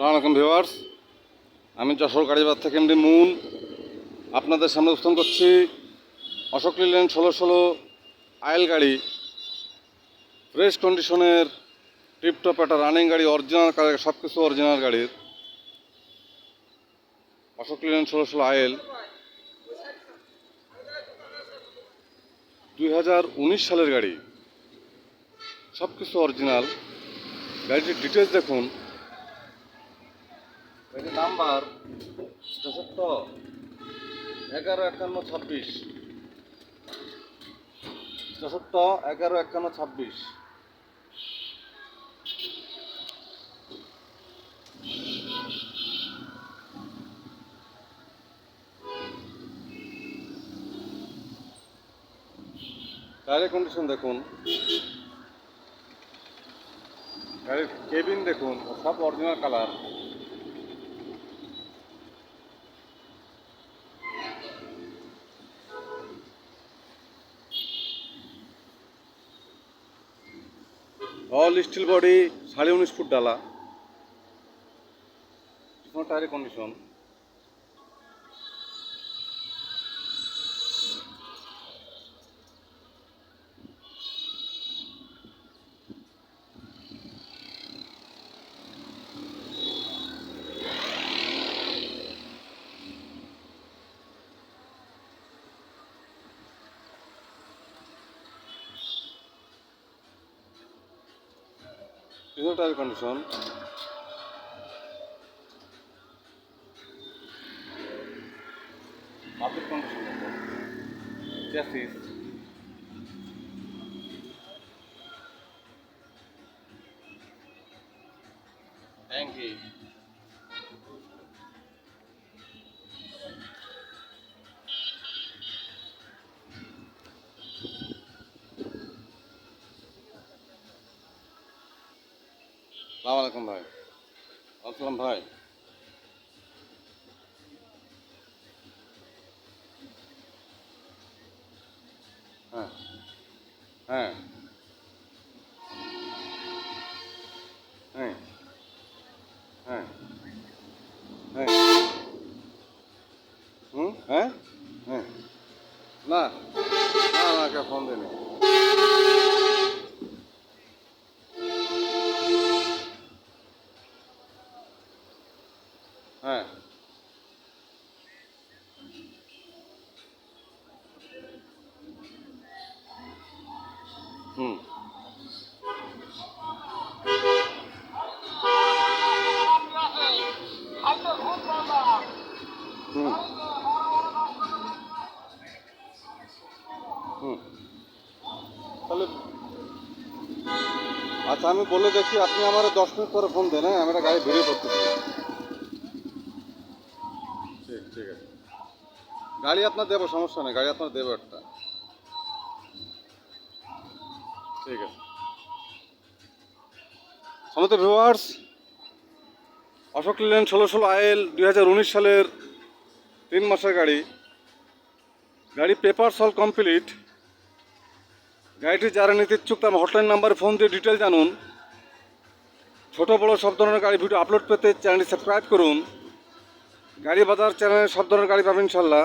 সালাম ভিউয়ার্স। আমি যশোর গাড়িবাজার থেকে এমডি মুন। আপনাদের সামনে উপস্থাপন করছি অশোক লিলেন ষোলো ষোলো আয়েল গাড়ি। ফ্রেশ কন্ডিশনের টিপটপ একটা রানিং গাড়ি অরিজিনাল সব কিছু অরিজিনাল গাড়ির। অশোক লিলেন ষোলো ষোলো আয়েল দুই হাজার উনিশ সালের গাড়ি। সব কিছু অরিজিনাল গাড়িটির ডিটেলস দেখুন। নাম্বার চৌষট্ট এগারো, একান্ন, ছাব্বিশ। চৌষট্ট এগারো, একান্ন, ছাব্বিশ। টায়ারের কন্ডিশন দেখুন। গাড়ির কেবিন দেখুন, সব original colour all steel body সাড়ে উনিশ ফুট ডালা। টায়ারের কন্ডিশন পিছনে টায়ারের কন্ডিশন মাটির কন্ডিশন চ্যাসিস ট্যাঙ্কি সালাম ভাই। আসসালাম ভাই। হ্যাঁ হ্যাঁ। হ্যাঁ হ্যাঁ হ্যাঁ। হুম হ্যাঁ হ্যাঁ। না না না ফোন দেয়নি। হ্যাঁ। হুম। হুম। হুম। তাহলে আচ্ছা আমি বলে দেখি, আপনি আমার দশ মিনিট পরে ফোন দেন হ্যাঁ? আমি একটা গাড়ি ভিডিও করতেছি ঠিক ঠিক আছে গাড়ি আপনার দেবো, সমস্যা নেই, গাড়ি আপনার দেবো একটা। ঠিক আছে। সমস্ত ভিউয়ার্স, অশোক লেন ষোলো ষোলো আইএল দুই হাজার উনিশ সালের তিন মাসের গাড়ি। গাড়ি পেপার সল কমপ্লিট। গাড়িটি যারা নিতে ইচ্ছুক তার হটলাইন নাম্বারে ফোন দিয়ে ডিটেল জানুন। ছোট, বড় সব ধরনের গাড়ি ভিডিও আপলোড পেতে চ্যানেলটি সাবস্ক্রাইব করুন। গাড়ি বাজার চ্যানেলে সব ধরনের গাড়ি পাবেন ইনশাল্লাহ